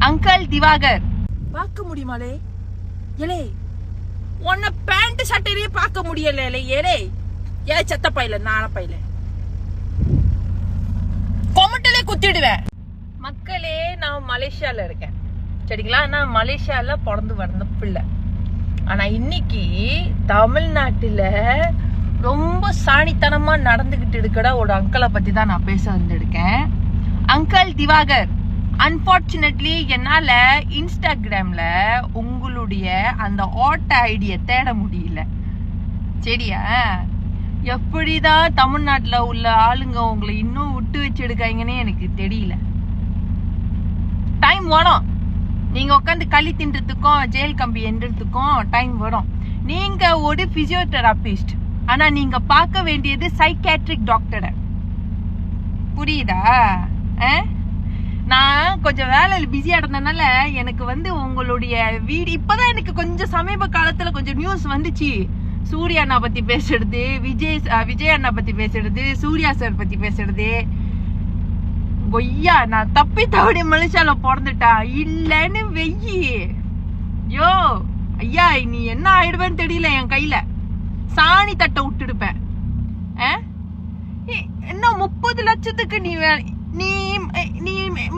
Uncle Diwakar. பார்க்க முடியுமாலே? ஏலே உன்ன பேண்ட் சட்டையிலேயே பார்க்க முடியல ஏலே. ஏ செத்த பையில நான பையில. கொமட்டலே குத்திடுவேன். மக்களே நான் மலேசியால இருக்கேன். சரிங்களா? நான் மலேசியால பிறந்து வளர்ந்த பிள்ளை. ஆனா இன்னைக்கு தமிழ்நாட்டுல ரொம்ப சாணித்தனமா நடந்துகிட்டு இருக்கிற ஒரு அங்கிளை பத்தி தான் நான் பேச வந்திருக்கேன். அங்கிள் திவாகர். அன்பார்ச்சுனேட்லி என்னால் இன்ஸ்டாகிராமில் உங்களுடைய அந்த ஓட்ட ஐடியை தேட முடியல. சரியா? எப்படிதான் தமிழ்நாட்டில் உள்ள ஆளுங்க உங்களை இன்னும் விட்டு வச்சுடுக்காங்கன்னு எனக்கு தெரியல. டைம் வரும். நீங்கள் உட்காந்து களி தின்றதுக்கும் ஜெயில் கம்பி எண்றதுக்கும் டைம் வரும். நீங்கள் ஒரு ஃபிசியோதெராபிஸ்ட் ஆனால் நீங்கள் பார்க்க வேண்டியது சைக்காட்ரிக் டாக்டரை புரியுதா? ஆ? நான் கொஞ்சம் வேலையில பிஸியா இருந்தனால எனக்கு வந்து உங்களுடைய வீடு இப்பதான் எனக்கு கொஞ்சம் சமீப காலத்துல கொஞ்சம் நியூஸ் வந்துச்சு. சூர்யா அண்ணா பத்தி பேசுறது விஜய் விஜய் அண்ணா பத்தி பேசுறது சூர்யா சார் பத்தி பேசுறது. கொய்யா நான் தப்பி தவறி மனுஷால பிறந்துட்டா? இல்லன்னு வெயி யோ ஐயா நீ என்ன ஆயிடுவேன்னு தெரியல என் கையில. சாணி தட்டை விட்டுடுப்பேன். ஆ? இன்னும் முப்பது லட்சத்துக்கு நீ வே- நீ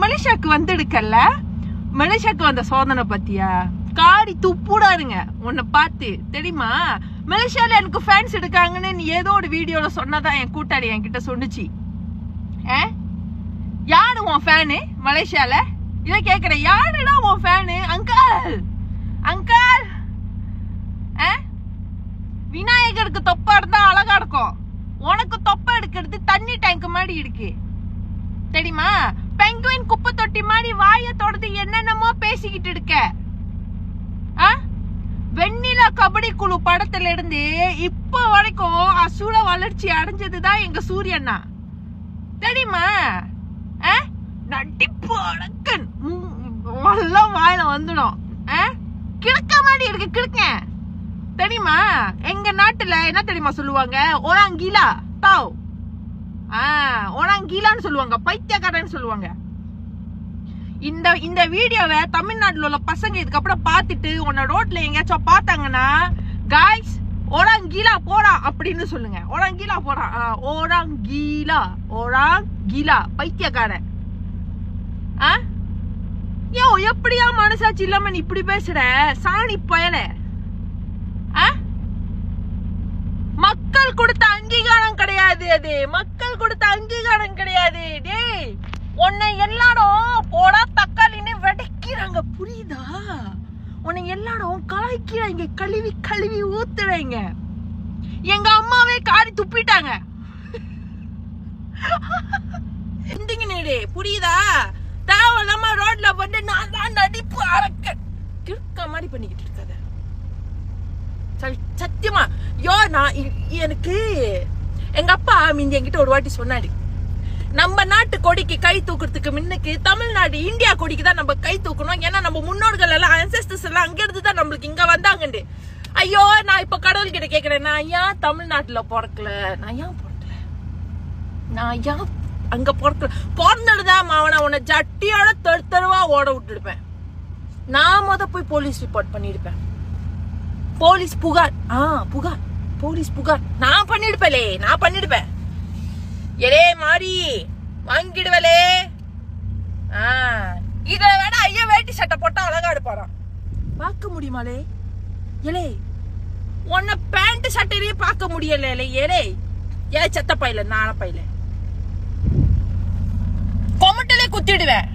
நீ மலேசியாக்கு வந்தெடுக்கல மலேசியாக்கு வந்த சோதனை பத்தியா? காடி துப்புடாருங்க. உன்னை பார்த்து தெரியுமா? மலேசியால எனக்கு ஃபேன்ஸ் எடுக்காங்கன்னு நீ ஏதோ ஒரு வீடியோல சொன்னதான் என் கூட்டாளி என்கிட்ட சொன்னுச்சு. ஆ? யாரு உன் ஃபேனு மலேசியால? இதை கேக்குறேன். யாருடா உன் ஃபேனு அங்கால் அங்கால் ஆ? விநாயகருக்கு தொப்பை இருந்தா அழகா இருக்கும். உனக்கு தொப்பை எடுக்கிறது தண்ணி டேங்க் மாதிரி இருக்கு. தெரியுமா? பெங்குவின் குப்பை தொட்டி மாதிரி வாய தொடர்ந்து என்னென்னமோ பேசிக்கிட்டு இருக்க. ஆ? வெண்ணிலா கபடி குழு படத்துல இருந்து இப்ப வரைக்கும் அசுர வளர்ச்சி அடைஞ்சதுதான் எங்க சூரியண்ணா. தெரியுமா? ஆ? நடிப்பு அடக்கன். எல்லாம் வாயில வந்துடும். ஆ? கிழக்க மாதிரி இருக்கு கிழக்கேன் தெரியுமா? எங்க நாட்டுல என்ன தெரியுமா சொல்லுவாங்க? ஓராங்கிலா தாவ். ஆ சொல்லுவாங்க பைத்தியக்காரன்னு சொல்லுவாங்க. இந்த இந்த வீடியோவை தமிழ்நாட்டுல உள்ள பசங்க இதுக்கப்புறம் பார்த்துட்டு உன்னை ரோட்ல எங்கேயாச்சும் பார்த்தாங்கன்னா காய்ஸ் ஓராங்கீலா போடா அப்படின்னு சொல்லுங்க. ஓராங்கீலா போறான் ஆ, ஓராங்கீலா ஓராங்கீலா பைத்தியக்காரன். ஆ? யோ எப்படியா மனசாட்சி இல்லாம நீ இப்படி பேசுற? சாணி பயல. ஆ? மக்கள் கொடுத்த அங்கீகாரம் கிடையாது அது. மக்கள் கொடுத்த அங்கீகாரம் கிடையாது. டேய் உன்னை எல்லாரும் போடா தக்காளின்னு வெடைக்கிறாங்க. புரியுதா? உன்னை எல்லாரும் கலாய்க்கிறாங்க. கழுவி கழுவி ஊத்துறாங்க. எங்க அம்மாவே காரி துப்பிட்டாங்க. இந்திங்க நீடே புரியுதா? தேவையில்லாம ரோட்ல வந்து நான் தான் நடிப்பு அரக்க கிறுக்க மாதிரி பண்ணிக்கிட்டு இருக்காத. சத்தியமா யோ நான் எனக்கு எங்க அப்பா மிந்தி என்கிட்ட ஒரு வாட்டி சொன்னாரு. நம்ம நாட்டு கொடிக்கு கை தூக்குறதுக்கு முன்னுக்கு தமிழ்நாடு இந்தியா கொடிக்கு தான் நம்ம கை தூக்கணும். ஏன்னா நம்ம முன்னோர்கள் எல்லாம் அன்செஸ்டர்ஸ் எல்லாம் அங்கிருந்து தான் நம்மளுக்கு இங்க வந்தாங்கண்டு. ஐயோ நான் இப்ப கடவுள் கிட்ட கேக்குறேன். நான் ஏன் தமிழ்நாட்டுல பிறக்கல? நான் ஏன் பிறக்கல? நான் ஏன் அங்க பிறக்கல? பிறந்துடுதான் மாவன உன்னை ஜட்டியோட தெரு தெருவா ஓட விட்டுடுப்பேன் நான் முத போய் போலீஸ் ரிப்போர்ட் பண்ணிருப்பேன் போலீஸ் புகார். ஆ புகார். போலீஸ் புகார். நான் பண்ணிடுப்பலே நான் பண்ணிடுப்பேன். எலே மாறி வாங்கிடுவலே. ஆ இத வேணா ஐயா வேட்டி சட்டை போட்டா அழகா எடுப்பாராம் பார்க்க முடியுமாலே? எலே உன்னை பேண்ட் சட்டையிலேயே பார்க்க முடியல ஏலே ஏ செத்த பையில நான பையில. கொமட்டலே குத்திடுவேன்.